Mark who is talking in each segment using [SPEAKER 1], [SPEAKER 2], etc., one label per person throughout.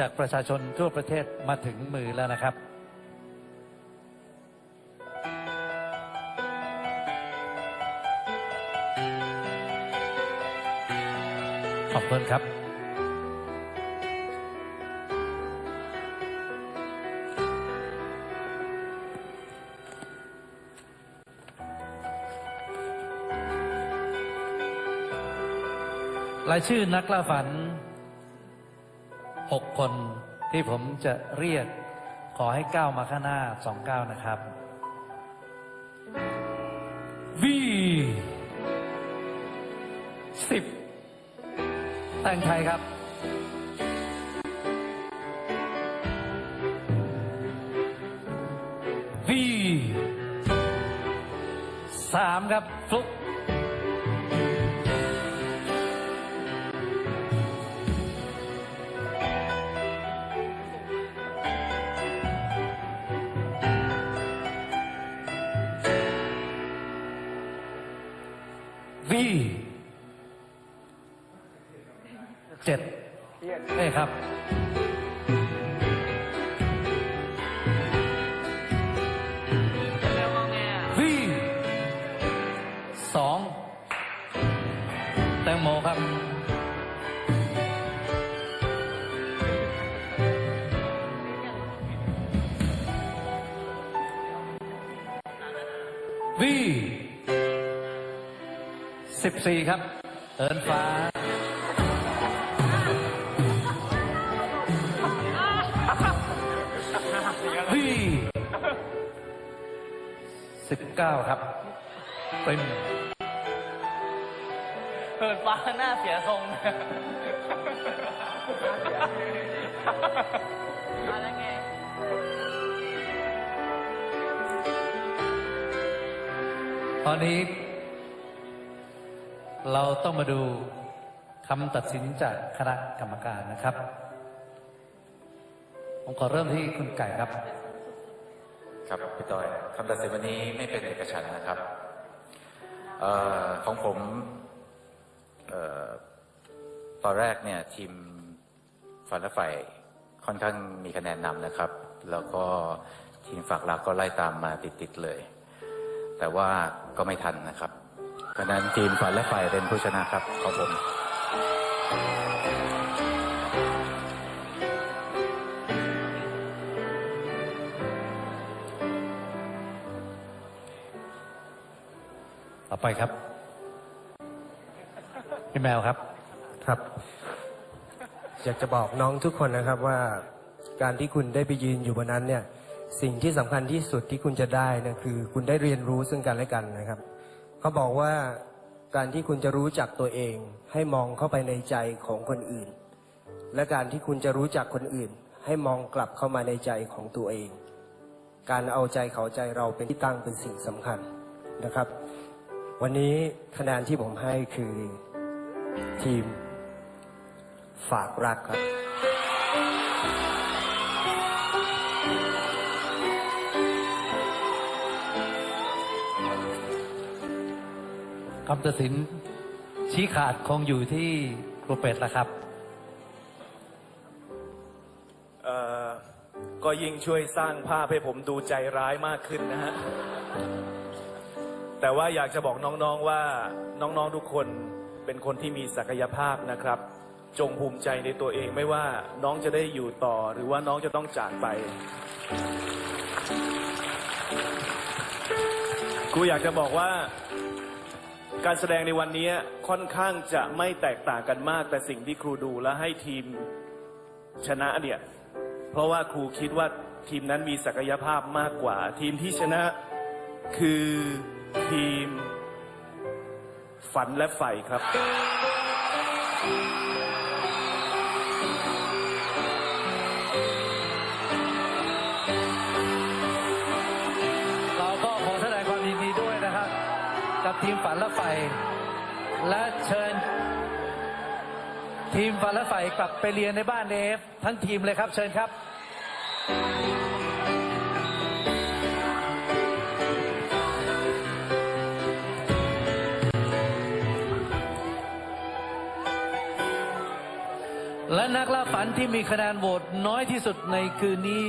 [SPEAKER 1] จากประชาชนทั่วประเทศมาถึงมือแล้วนะครับ ขอบคุณครับ รายชื่อนักล่าฝัน หกคนที่ผมจะเรียกขอให้ก้าวมาข้างหน้าสองก้าวนะครับ วีสิบแต่งไทยครับวีสามครับฟลุก วีเจ็ดนี่ครับ วีสองแตงโมครับวี สิบสี่ครับเอินฟ้าวีสิบเก้าครับเป็น
[SPEAKER 2] เปิดฟ้าหน้าเสียทรงมาแล้วไง
[SPEAKER 1] ตอนนี้ เราต้องมาดูคำตัดสินจากคณะกรรมการนะครับ ผมขอเริ่มที่คุณไก่ครับ
[SPEAKER 3] ครับพี่ต้อยคำตัดสินวันนี้ไม่เป็นเอกฉันนะครับออของผมออตอนแรกเนี่ยทีมฝันและไฟค่อนข้างมีคะแนนนำนะครับ แล้วก็ทีมฝากหลักก็ไล่ตามมาติดๆเลย แต่ว่าก็ไม่ทันนะครับ คะแนนทีมฝันและไฟเป็นผู้ชนะครับของผม
[SPEAKER 1] ต่อไปครับ พี่แมวครับ
[SPEAKER 4] ครับ อยากจะบอกน้องทุกคนนะครับว่าการที่คุณได้ไปยืนอยู่บนนั้นเนี่ย สิ่งที่สำคัญที่สุดที่คุณจะได้เนะคือ คุณได้เรียนรู้ซึ่งกันและกันนะครับ เขาบอกว่าการที่คุณจะรู้จักตัวเอง ให้มองเข้าไปในใจของคนอื่น และการที่คุณจะรู้จักคนอื่น ให้มองกลับเข้ามาในใจของตัวเอง การเอาใจเขาใจเราเป็นที่ตั้งเป็นสิ่งสำคัญนะครับ วันนี้คะแนนที่ผมให้คือทีมฝากรักครับ
[SPEAKER 1] คำตัดสินชี้ขาดคงอยู่ที่ครูเป็ดแล้วครับ
[SPEAKER 5] เอ่อก็ยิ่งช่วยสร้างภาพให้ผมดูใจร้ายมากขึ้นนะฮะ แต่ว่าอยากจะบอกน้องๆว่าน้องๆทุกคนเป็นคนที่มีศักยภาพนะครับ จงภูมิใจในตัวเองไม่ว่าน้องจะได้อยู่ต่อหรือว่าน้องจะต้องจากไปครูอยากจะบอกว่า การแสดงในวันนี้ค่อนข้างจะไม่แตกต่างกันมาก แต่สิ่งที่ครูดูและให้ทีมชนะเนี่ย เพราะว่าครูคิดว่าทีมนั้นมีศักยภาพมากกว่า ทีมที่ชนะคือทีม ฝันและใฝ่ครั
[SPEAKER 1] บ ทีมฝันและไฟ และเชิญ ทีมฝันและไฟกลับไปเรียนในบ้านเอฟทั้งทีมเลยครับ เชิญครับและนักล่าฝันที่มีคะแนนโหวตน้อยที่สุดในคืนนี้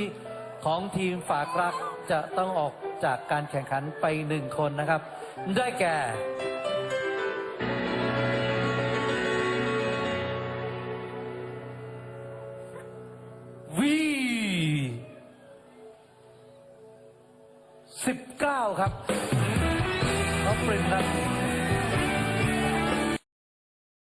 [SPEAKER 1] ของทีมฝากรักจะต้องออก จากการแข่งขันไปหนึ่งคนนะครับ ได้แก่ วีสิบเก้าครับน้องปริมครับ